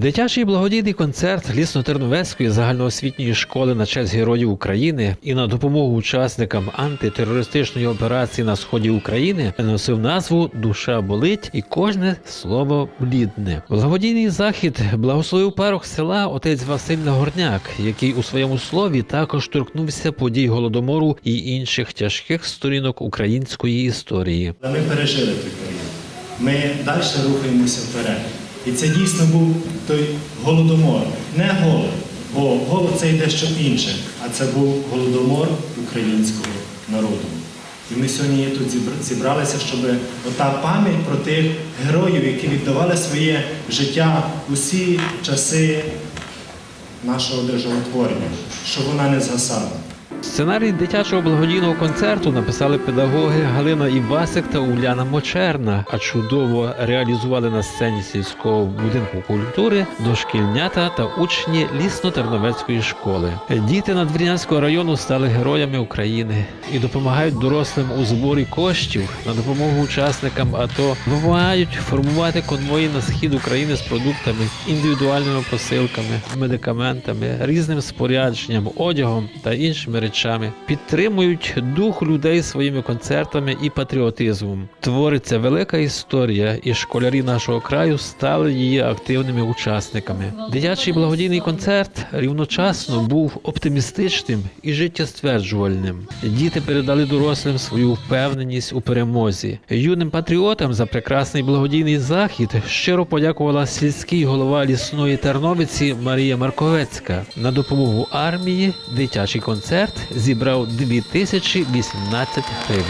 Дитячий благодійний концерт Лісно-Терновецької загальноосвітньої школи на честь героїв України і на допомогу учасникам антитерористичної операції на сході України носив назву Душа болить і кожне слово блідне. Благодійний захід благословив парох села отець Василь Нагорняк, який у своєму слові також торкнувся подій голодомору і інших тяжких сторінок української історії. Ми пережили період. Ми далі рухаємося вперед. І це дійсно був той голодомор. Не голод, бо голод це йде що інше, а це був голодомор українського народу. І ми сьогодні тут зібралися, щоб ота пам'ять про тих героїв, які віддавали своє життя усі часи нашого державотворення, щоб вона не згасала. Сценарій дитячого благодійного концерту написали педагоги Галина Івасик та Уляна Мочерна, а чудово реалізували на сцені сільського будинку культури дошкільнята та учні лісно-терновецької школи. Діти Надвірнянського району стали героями України і допомагають дорослим у зборі коштів на допомогу учасникам АТО. Допомагають формувати конвої на схід України з продуктами, індивідуальними посилками, медикаментами, різним спорядженням, одягом та іншими речами. Підтримують дух людей своїми концертами і патріотизмом. Твориться велика історія, і школярі нашого краю стали її активними учасниками. Дитячий благодійний концерт рівночасно був оптимістичним і життєстверджувальним. Діти передали дорослим свою впевненість у перемозі. Юним патріотам за прекрасний благодійний захід щиро подякувала сільський голова лісної Терновиці Марія Марковецька. На допомогу армії дитячий концерт зібрав 2018 гривень.